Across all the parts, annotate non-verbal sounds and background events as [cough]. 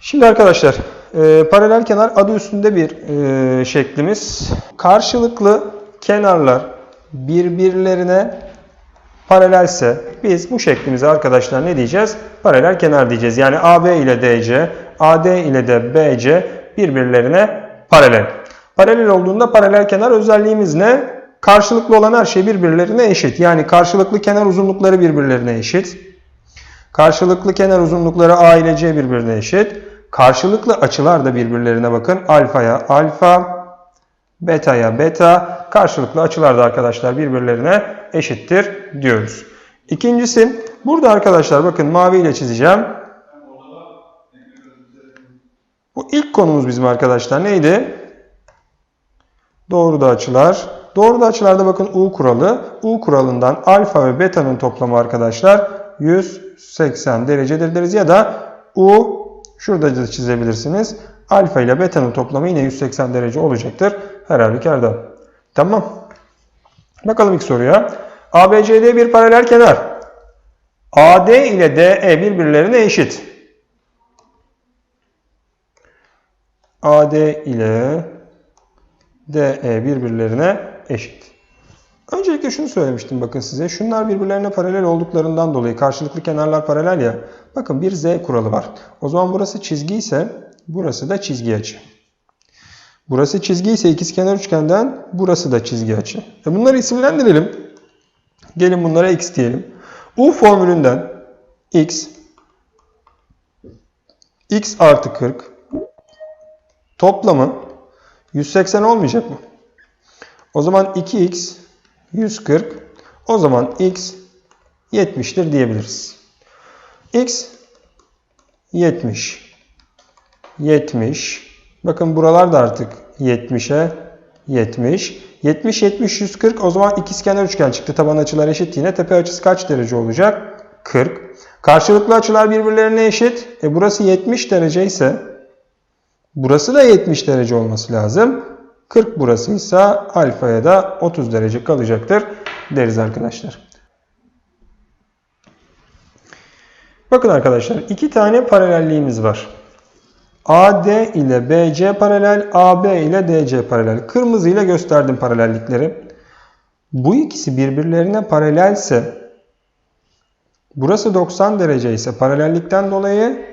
Şimdi arkadaşlar e, paralel kenar adı üstünde bir e, şeklimiz. Karşılıklı kenarlar birbirlerine paralelse biz bu şeklimize arkadaşlar ne diyeceğiz? Paralel kenar diyeceğiz. Yani AB ile DC, AD ile de BC birbirlerine paralel. Paralel olduğunda paralel kenar özelliğimiz ne? Karşılıklı olan her şey birbirlerine eşit. Yani karşılıklı kenar uzunlukları birbirlerine eşit. Karşılıklı kenar uzunlukları A ile C birbirine eşit. Karşılıklı açılar da birbirlerine bakın. Alfaya alfa, betaya beta. Karşılıklı açılar da arkadaşlar birbirlerine eşittir diyoruz. İkincisi burada arkadaşlar bakın mavi ile çizeceğim. Bu ilk konumuz bizim arkadaşlar neydi? Doğruda açılar. Doğruda açılarda bakın U kuralı. U kuralından alfa ve beta'nın toplamı arkadaşlar 180 derecedir deriz. Ya da U şurada da çizebilirsiniz. Alfa ile beta'nın toplamı yine 180 derece olacaktır. Her halükarda. Tamam. Bakalım ilk soruya. ABCD bir paralel kenar. AD ile DE birbirlerine eşit. AD ile DE birbirlerine eşit. Öncelikle şunu söylemiştim bakın size. Şunlar birbirlerine paralel olduklarından dolayı karşılıklı kenarlar paralel ya. Bakın bir Z kuralı var. O zaman burası çizgi ise burası da çizgi açı. Burası çizgi ise ikizkenar üçgenden burası da çizgi açı. E bunları isimlendirelim. Gelin bunlara x diyelim. U formülünden x x artı 40 toplamı 180 olmayacak mı? O zaman 2x 140 o zaman x 70'tir diyebiliriz. x 70 70 bakın buralar da artık 70'e 70 70 70 140 o zaman ikizkenar üçgen çıktı. Taban açılar eşit yine. Tepe açısı kaç derece olacak? 40. Karşılıklı açılar birbirlerine eşit. E burası 70 derece ise burası da 70 derece olması lazım. 40 burasıysa alfaya da 30 derece kalacaktır deriz arkadaşlar. Bakın arkadaşlar iki tane paralelliğimiz var. AD ile BC paralel, AB ile DC paralel. Kırmızı ile gösterdim paralellikleri. Bu ikisi birbirlerine paralelse burası 90 derece ise paralellikten dolayı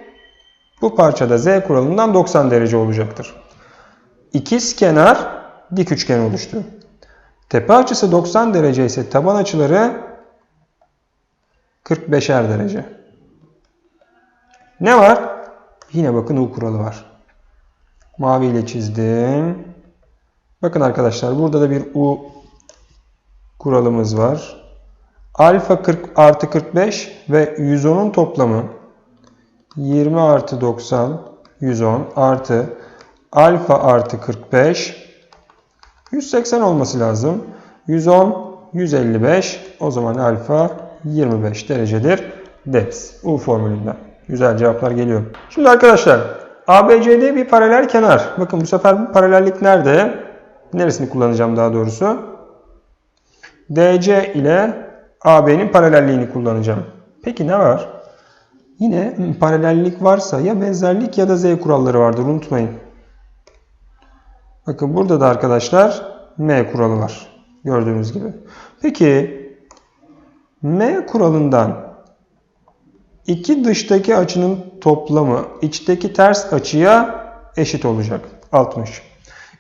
bu parçada Z kuralından 90 derece olacaktır. İkiz kenar dik üçgen oluştu. Tepe açısı 90 derece ise taban açıları 45'er derece. Ne var? Yine bakın U kuralı var. Mavi ile çizdim. Bakın arkadaşlar burada da bir U kuralımız var. Alfa 40 artı 45 ve 110'un toplamı 20 artı 90 110 artı alfa artı 45 180 olması lazım. 110 155 o zaman alfa 25 derecedir deriz. U formülünden. Güzel cevaplar geliyor. Şimdi arkadaşlar ABCD bir paralel kenar. Bakın bu sefer bu paralellik nerede? Neresini kullanacağım daha doğrusu? DC ile AB'nin paralelliğini kullanacağım. Peki ne var? Yine paralellik varsa ya benzerlik ya da Z kuralları vardır unutmayın. Bakın burada da arkadaşlar M kuralı var. Gördüğünüz gibi. Peki M kuralından iki dıştaki açının toplamı içteki ters açıya eşit olacak. 60.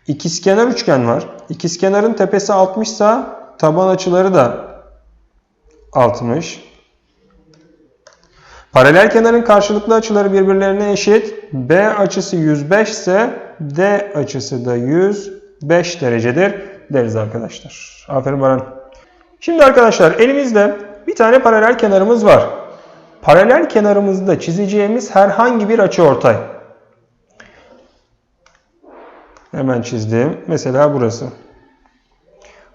İkizkenar üçgen var. İkizkenarın tepesi 60 ise taban açıları da 60. Paralel kenarın karşılıklı açıları birbirlerine eşit. B açısı 105 ise D açısı da 105 derecedir deriz arkadaşlar. Aferin Baran. Şimdi arkadaşlar elimizde bir tane paralel kenarımız var. Paralel kenarımızda çizeceğimiz herhangi bir açıortay. Hemen çizdim. Mesela burası.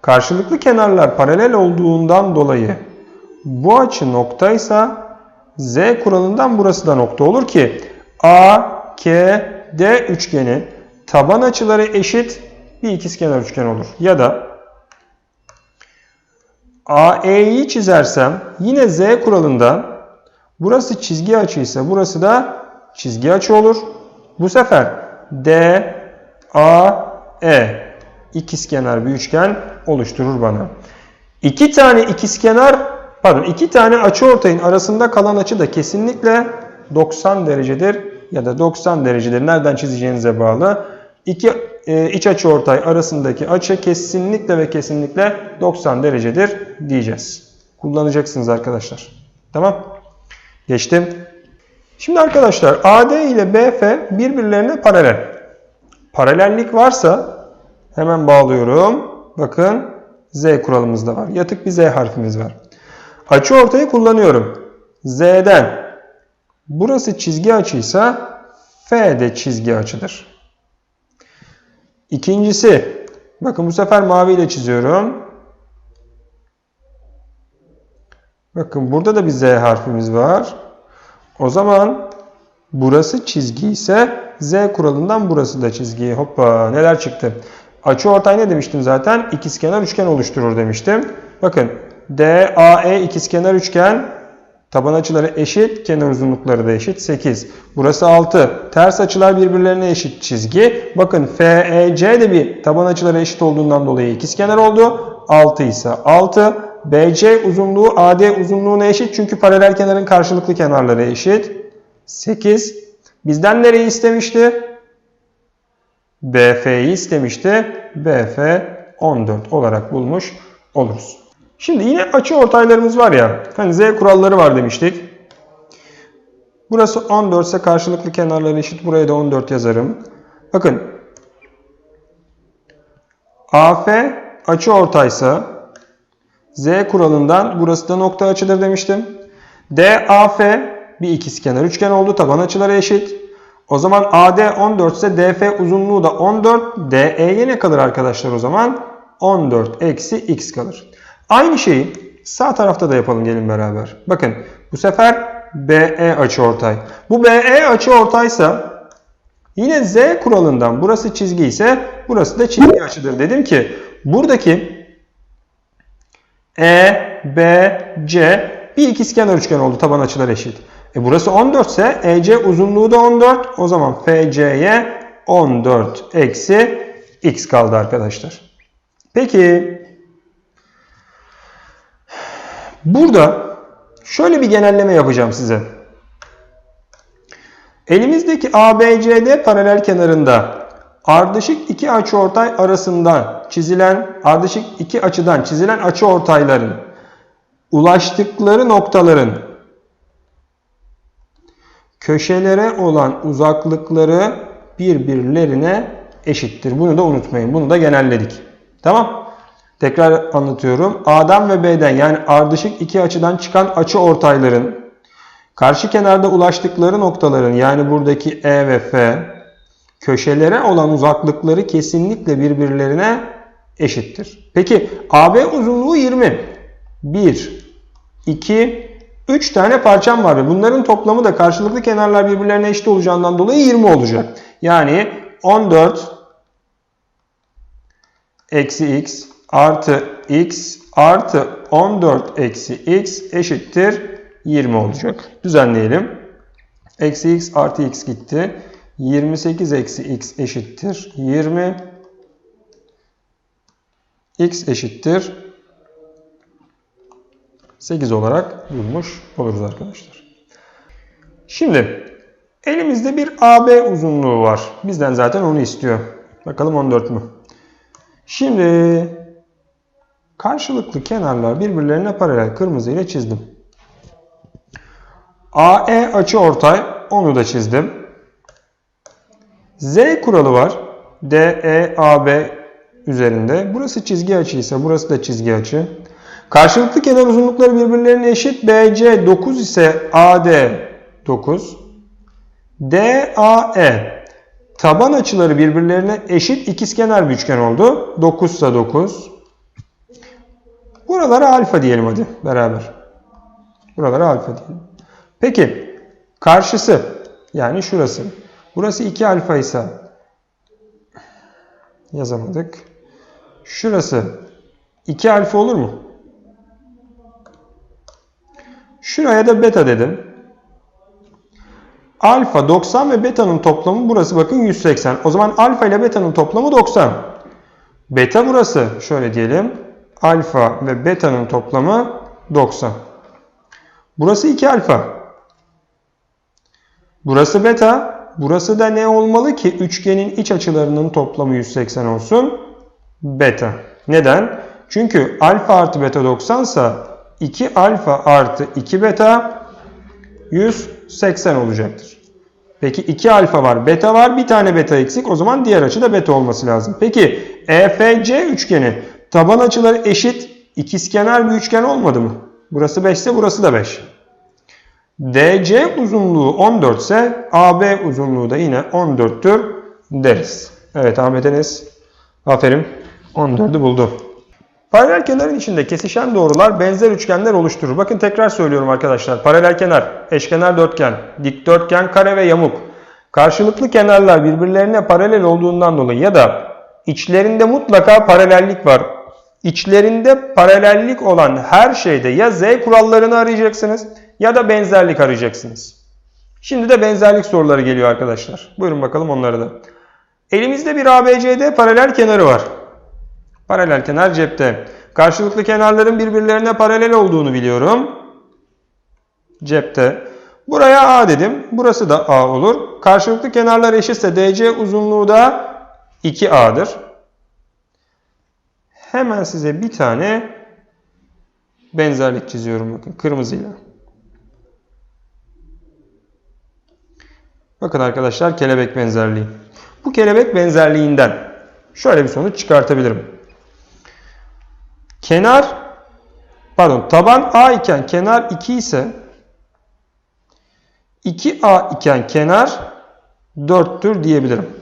Karşılıklı kenarlar paralel olduğundan dolayı bu açı noktaysa Z kuralından burası da nokta olur ki A, K, D üçgeni taban açıları eşit bir ikizkenar üçgen olur. Ya da AE'yi çizersem yine Z kuralından burası çizgi açıysa burası da çizgi açı olur. Bu sefer D, A, E ikizkenar bir üçgen oluşturur bana. İki tane ikizkenar, pardon iki tane açıortayın arasında kalan açı da kesinlikle 90 derecedir ya da 90 derecedir. Nereden çizeceğinize bağlı. İki e, iç açıortay arasındaki açı kesinlikle ve kesinlikle 90 derecedir diyeceğiz. Kullanacaksınız arkadaşlar. Tamam. Geçtim. Şimdi arkadaşlar AD ile BF birbirlerine paralel. Paralellik varsa hemen bağlıyorum. Bakın Z kuralımız da var. Yatık bir Z harfimiz var. Açı ortayı kullanıyorum. Z'den burası çizgi açıysa F de çizgi açıdır. İkincisi bakın bu sefer mavi ile çiziyorum. Bakın burada da bir Z harfimiz var. O zaman burası çizgi ise Z kuralından burası da çizgi. Hoppa neler çıktı. Açı ortay ne demiştim zaten? İkizkenar üçgen oluşturur demiştim. Bakın DAE ikizkenar üçgen taban açıları eşit, kenar uzunlukları da eşit 8. Burası 6. Ters açılar birbirlerine eşit çizgi. Bakın FEC de bir taban açıları eşit olduğundan dolayı ikizkenar oldu. 6 ise 6. BC uzunluğu AD uzunluğuna eşit çünkü paralel kenarın karşılıklı kenarları eşit. 8. Bizden nereyi istemişti? BF'yi istemişti. BF 14 olarak bulmuş oluruz. Şimdi yine açı ortaylarımız var ya. Hani Z kuralları var demiştik. Burası 14 ise karşılıklı kenarları eşit. Buraya da 14 yazarım. Bakın. AF açı ortaysa Z kuralından burası da nokta açıdır demiştim. DAF bir ikizkenar üçgen oldu. Taban açıları eşit. O zaman AD 14 ise DF uzunluğu da 14. DE'ye ne kalır arkadaşlar o zaman? 14 eksi x kalır. Aynı şeyi sağ tarafta da yapalım gelin beraber. Bakın bu sefer BE açıortay. Bu BE açıortaysa yine Z kuralından burası çizgi ise burası da çizgi açıdır. Dedim ki buradaki E, B, C bir ikizkenar üçgen oldu. Taban açılar eşit. E burası 14 ise EC uzunluğu da 14. O zaman FC'ye 14 eksi x kaldı arkadaşlar. Peki burada şöyle bir genelleme yapacağım size. Elimizdeki ABCD paralel kenarında ardışık iki açıortay arasından çizilen ardışık iki açıdan çizilen açıortayların ulaştıkları noktaların köşelere olan uzaklıkları birbirlerine eşittir. Bunu da unutmayın. Bunu da genelledik. Tamam. Tekrar anlatıyorum. A'dan ve B'den yani ardışık iki açıdan çıkan açı ortayların karşı kenarda ulaştıkları noktaların yani buradaki E ve F köşelere olan uzaklıkları kesinlikle birbirlerine eşittir. Peki AB uzunluğu 20. 1, 2, 3 tane parçam var bunların toplamı da karşılıklı kenarlar birbirlerine eşit olacağından dolayı 20 olacak. Yani 14 eksi x artı x artı 14 eksi x eşittir 20 olacak. Düzenleyelim. Eksi x artı x gitti. 28 eksi x eşittir 20. x eşittir 8 olarak bulmuş oluruz arkadaşlar. Şimdi elimizde bir AB uzunluğu var. Bizden zaten onu istiyor. Bakalım 14 mü? Şimdi karşılıklı kenarlar birbirlerine paralel kırmızı ile çizdim. AE açı ortay onu da çizdim. Z kuralı var. DEAB üzerinde. Burası çizgi açı ise burası da çizgi açı. Karşılıklı kenar uzunlukları birbirlerine eşit. BC 9 ise AD 9. DAE taban açıları birbirlerine eşit ikizkenar bir üçgen oldu. 9 ise 9. Buralara alfa diyelim hadi beraber. Buralara alfa diyelim. Peki karşısı yani şurası. Burası 2 alfa ise yazamadık. Şurası 2 alfa olur mu? Şuraya da beta dedim. Alfa 90 ve beta'nın toplamı burası bakın 180. O zaman alfa ile beta'nın toplamı 90. Beta burası. Şöyle diyelim. Alfa ve beta'nın toplamı 90. Burası 2 alfa. Burası beta. Burası da ne olmalı ki üçgenin iç açılarının toplamı 180 olsun? Beta. Neden? Çünkü alfa artı beta 90 ise 2 alfa artı 2 beta 180 olacaktır. Peki 2 alfa var, beta var, bir tane beta eksik. O zaman diğer açı da beta olması lazım. Peki EFC üçgeni taban açıları eşit ikizkenar bir üçgen olmadı mı? Burası 5 ise burası da 5. DC uzunluğu 14 ise AB uzunluğu da yine 14'tür deriz. Evet Ahmet Enes. Aferin. 14'ü buldu. Paralel kenarın içinde kesişen doğrular benzer üçgenler oluşturur. Bakın tekrar söylüyorum arkadaşlar. Paralel kenar, eşkenar dörtgen, dikdörtgen, kare ve yamuk. Karşılıklı kenarlar birbirlerine paralel olduğundan dolayı ya da içlerinde mutlaka paralellik var. İçlerinde paralellik olan her şeyde ya z kurallarını arayacaksınız ya da benzerlik arayacaksınız. Şimdi de benzerlik soruları geliyor arkadaşlar. Buyurun bakalım onları da. Elimizde bir ABCD paralel kenarı var. Paralel kenar cepte. Karşılıklı kenarların birbirlerine paralel olduğunu biliyorum. Cepte. Buraya A dedim. Burası da A olur. Karşılıklı kenarlar eşitse DC uzunluğu da 2A'dır. Hemen size bir tane benzerlik çiziyorum bakın kırmızıyla. Bakın arkadaşlar kelebek benzerliği. Bu kelebek benzerliğinden şöyle bir sonuç çıkartabilirim. Kenar pardon taban A iken kenar 2 ise 2A iken kenar 4'tür diyebilirim.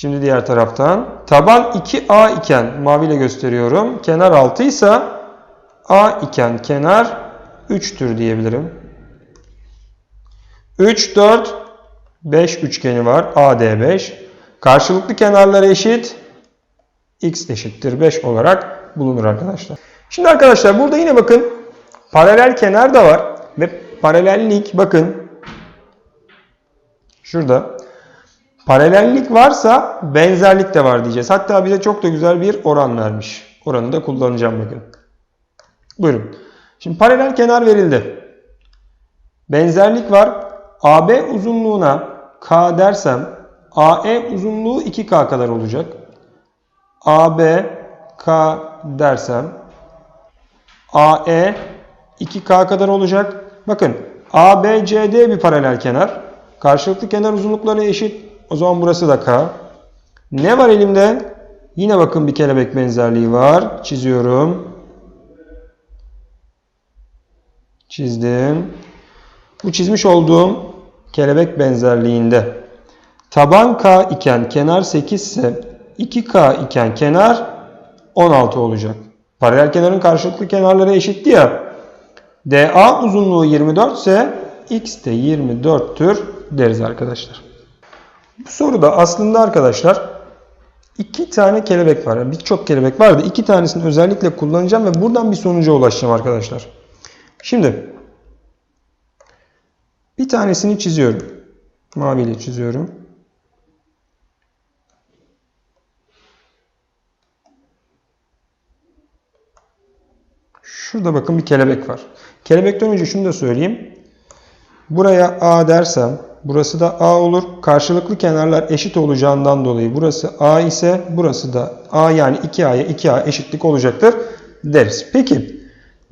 Şimdi diğer taraftan taban 2A iken maviyle gösteriyorum. Kenar 6 ise A iken kenar 3'tür diyebilirim. 3, 4, 5 üçgeni var. AD5. Karşılıklı kenarları eşit. X eşittir 5 olarak bulunur arkadaşlar. Şimdi arkadaşlar burada yine bakın paralel kenar da var. Ve paralellik bakın şurada paralellik varsa benzerlik de var diyeceğiz. Hatta bize çok da güzel bir oran vermiş. Oranı da kullanacağım bakın. Buyurun. Şimdi paralel kenar verildi. Benzerlik var. AB uzunluğuna K dersem AE uzunluğu 2K kadar olacak. AB K dersem AE 2K kadar olacak. Bakın ABCD bir paralel kenar. Karşılıklı kenar uzunlukları eşit. O zaman burası da K. Ne var elimde? Yine bakın bir kelebek benzerliği var. Çiziyorum. Çizdim. Bu çizmiş olduğum kelebek benzerliğinde taban K iken kenar 8 ise 2K iken kenar 16 olacak. Paralel kenarın karşılıklı kenarları eşitti ya. DA uzunluğu 24 ise X de 24'tür deriz arkadaşlar. Bu soruda aslında arkadaşlar iki tane kelebek var. Yani Birçok kelebek vardı. İki tanesini özellikle kullanacağım ve buradan bir sonuca ulaşacağım arkadaşlar. Şimdi bir tanesini çiziyorum. Maviyle çiziyorum. Şurada bakın bir kelebek var. Kelebekten önce şunu da söyleyeyim. Buraya A dersem burası da A olur. Karşılıklı kenarlar eşit olacağından dolayı burası A ise burası da A yani 2A'ya 2A eşitlik olacaktır deriz. Peki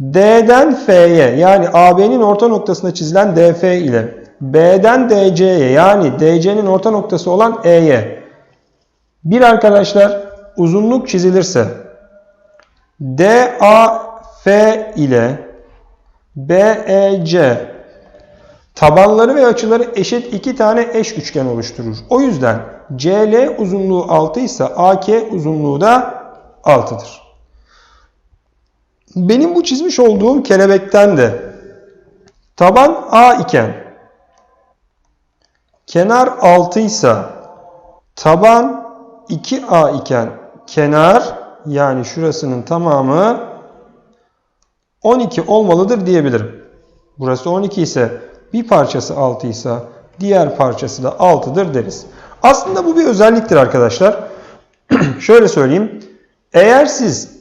D'den F'ye yani AB'nin orta noktasına çizilen DF ile B'den DC'ye yani DC'nin orta noktası olan E'ye bir arkadaşlar uzunluk çizilirse DAF ile BEC tabanları ve açıları eşit iki tane eş üçgen oluşturur. O yüzden CL uzunluğu 6 ise AK uzunluğu da 6'dır. Benim bu çizmiş olduğum kelebekten de taban A iken kenar 6 ise taban 2A iken kenar yani şurasının tamamı 12 olmalıdır diyebilirim. Burası 12 ise bir parçası 6 ise diğer parçası da 6'dır deriz. Aslında bu bir özelliktir arkadaşlar. [clears throat] Şöyle söyleyeyim. Eğer siz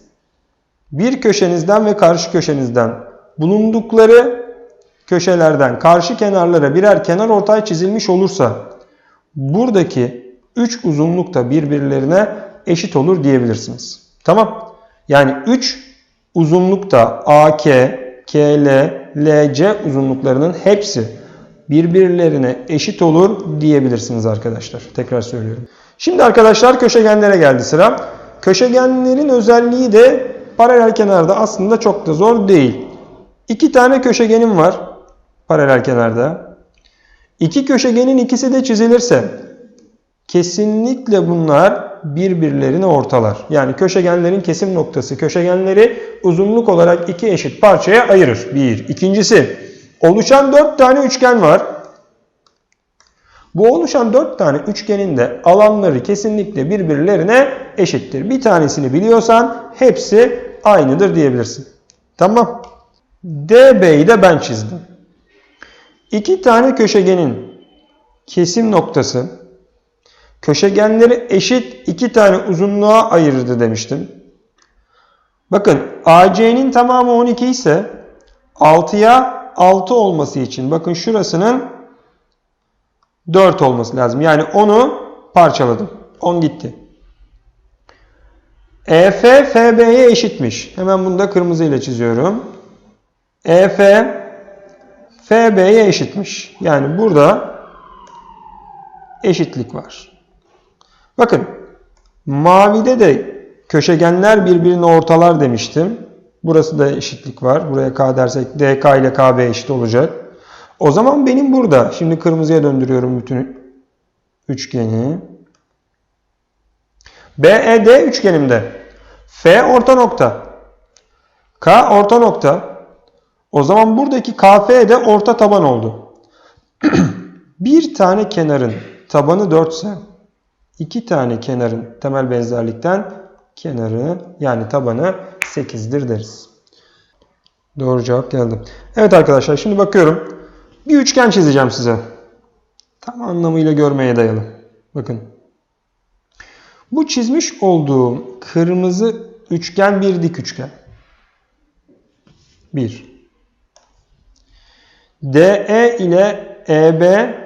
bir köşenizden ve karşı köşenizden bulundukları köşelerden karşı kenarlara birer kenar ortay çizilmiş olursa buradaki 3 uzunluk da birbirlerine eşit olur diyebilirsiniz. Tamam. Yani 3 uzunlukta AK, KL, LC uzunluklarının hepsi birbirlerine eşit olur diyebilirsiniz arkadaşlar. Tekrar söylüyorum. Şimdi arkadaşlar köşegenlere geldi sıra. Köşegenlerin özelliği de paralel kenarda aslında çok da zor değil. İki tane köşegenim var paralel kenarda. İki köşegenin ikisi de çizilirse kesinlikle bunlar birbirlerini ortalar. Yani köşegenlerin kesim noktası köşegenleri uzunluk olarak iki eşit parçaya ayırır. Bir. İkincisi oluşan dört tane üçgen var. Bu oluşan dört tane üçgenin de alanları kesinlikle birbirlerine eşittir. Bir tanesini biliyorsan hepsi aynıdır diyebilirsin. Tamam. DB'yi de ben çizdim. İki tane köşegenin kesim noktası köşegenleri eşit iki tane uzunluğa ayırırdı demiştim. Bakın AC'nin tamamı 12 ise 6'ya 6 olması için bakın şurasının 4 olması lazım. Yani 10'u parçaladım. 10 gitti. EF FB'ye eşitmiş. Hemen bunu da kırmızı ile çiziyorum. EF FB'ye eşitmiş. Yani burada eşitlik var. Bakın mavide de köşegenler birbirini ortalar demiştim. Burası da eşitlik var. Buraya K dersek DK ile KB eşit olacak. O zaman benim burada, şimdi kırmızıya döndürüyorum bütün üçgeni. BED üçgenimde F orta nokta, K orta nokta. O zaman buradaki KF de orta taban oldu. [clears throat] bir tane kenarın tabanı 4 ise iki tane kenarın temel benzerlikten kenarı yani tabanı 8'dir deriz. Doğru cevap geldi. Evet arkadaşlar şimdi bakıyorum. Bir üçgen çizeceğim size. Tam anlamıyla görmeye dayalı. Bakın. Bu çizmiş olduğum kırmızı üçgen bir dik üçgen. 1. DE ile EB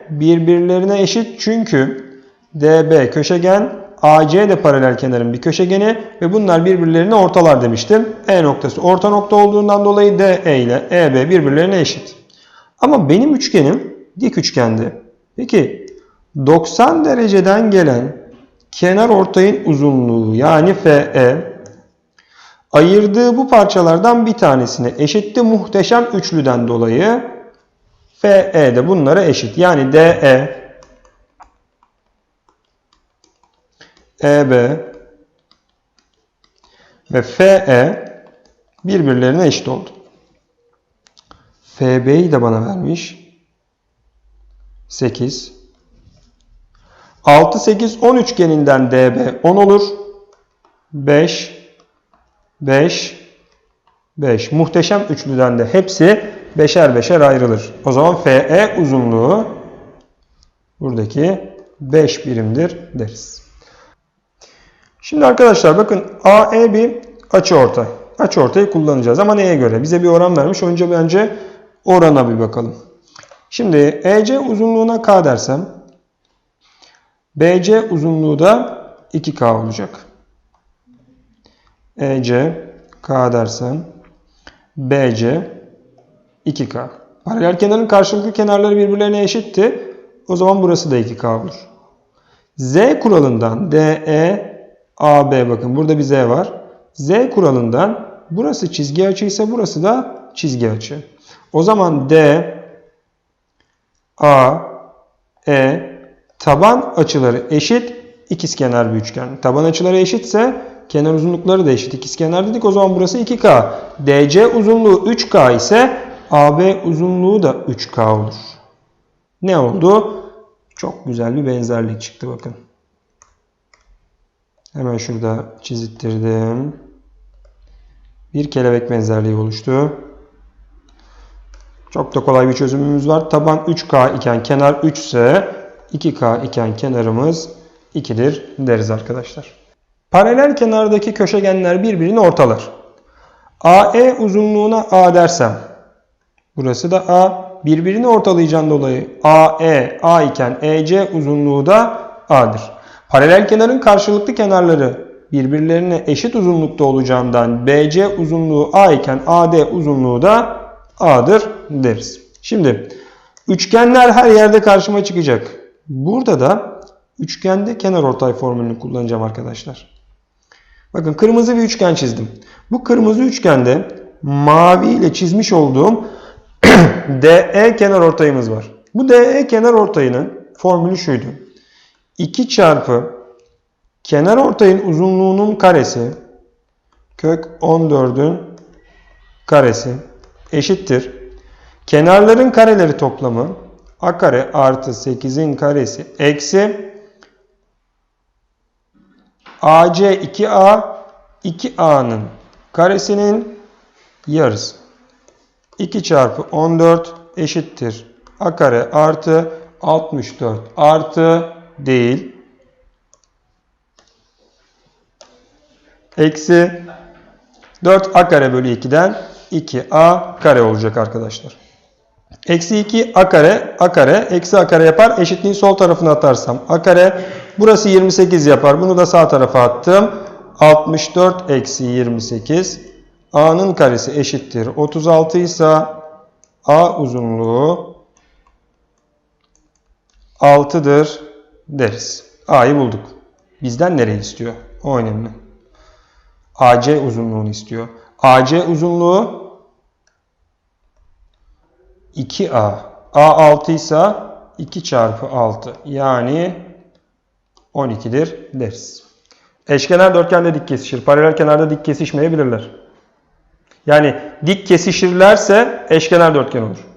birbirlerine eşit çünkü DB köşegen, AC de paralel kenarın bir köşegeni ve bunlar birbirlerini ortalar demiştim. E noktası orta nokta olduğundan dolayı DE ile EB birbirlerine eşit. Ama benim üçgenim dik üçgendi. Peki 90 dereceden gelen kenar ortayın uzunluğu yani FE ayırdığı bu parçalardan bir tanesine eşitti muhteşem üçlüden dolayı FE de bunlara eşit. Yani DE EB ve FE birbirlerine eşit oldu. FB'yi de bana vermiş. 8. 6, 8, 10 üçgeninden DB 10 olur. 5, 5, 5. Muhteşem üçlüden de hepsi beşer beşer ayrılır. O zaman FE uzunluğu buradaki 5 birimdir deriz. Şimdi arkadaşlar bakın AE bir açıortay. Açıortayı kullanacağız ama neye göre? Bize bir oran vermiş. Önce bence orana bir bakalım. Şimdi EC uzunluğuna K dersem BC uzunluğu da 2K olacak. EC K dersem BC 2K. Paralel kenarın karşılıklı kenarları birbirlerine eşitti. O zaman burası da 2K olur. Z kuralından DE AB bakın burada bir Z var. Z kuralından burası çizgi açı ise burası da çizgi açı. O zaman D, A, E taban açıları eşit ikizkenar bir üçgen. Taban açıları eşitse kenar uzunlukları da eşit ikizkenar dedik. O zaman burası 2K. DC uzunluğu 3K ise AB uzunluğu da 3K olur. Ne oldu? Çok güzel bir benzerlik çıktı bakın. Hemen şurada çizittirdim. Bir kelebek benzerliği oluştu. Çok da kolay bir çözümümüz var. Taban 3K iken kenar 3 ise 2K iken kenarımız 2'dir deriz arkadaşlar. Paralel kenardaki köşegenler birbirini ortalar. AE uzunluğuna A dersem burası da A birbirini ortalayacağından dolayı AE A iken EC uzunluğu da A'dır. Paralel kenarın karşılıklı kenarları birbirlerine eşit uzunlukta olacağından BC uzunluğu A iken AD uzunluğu da A'dır deriz. Şimdi üçgenler her yerde karşıma çıkacak. Burada da üçgende kenar ortay formülünü kullanacağım arkadaşlar. Bakın kırmızı bir üçgen çizdim. Bu kırmızı üçgende mavi ile çizmiş olduğum [clears throat] DE kenar ortayımız var. Bu DE kenar ortayının formülü şuydu. 2 çarpı kenar ortayın uzunluğunun karesi kök 14'ün karesi eşittir. Kenarların kareleri toplamı a kare artı 8'in karesi eksi AC 2A 2A'nın karesinin yarısı. 2 çarpı 14 eşittir. A kare artı 64 artı değil. Eksi 4 A kare bölü 2'den 2A kare olacak arkadaşlar. Eksi 2 A kare, A kare, eksi A kare yapar. Eşitliğin sol tarafına atarsam A kare. Burası 28 yapar. Bunu da sağ tarafa attım. 64 eksi 28. A'nın karesi eşittir. 36 ise A uzunluğu 6'dır deriz. A'yı bulduk. Bizden nereyi istiyor? O önemli. AC uzunluğunu istiyor. AC uzunluğu 2A. A 6 ise 2 çarpı 6 yani 12'dir deriz. Eşkenar dörtgende dik kesişir. Paralel kenarda dik kesişmeyebilirler. Yani dik kesişirlerse eşkenar dörtgen olur.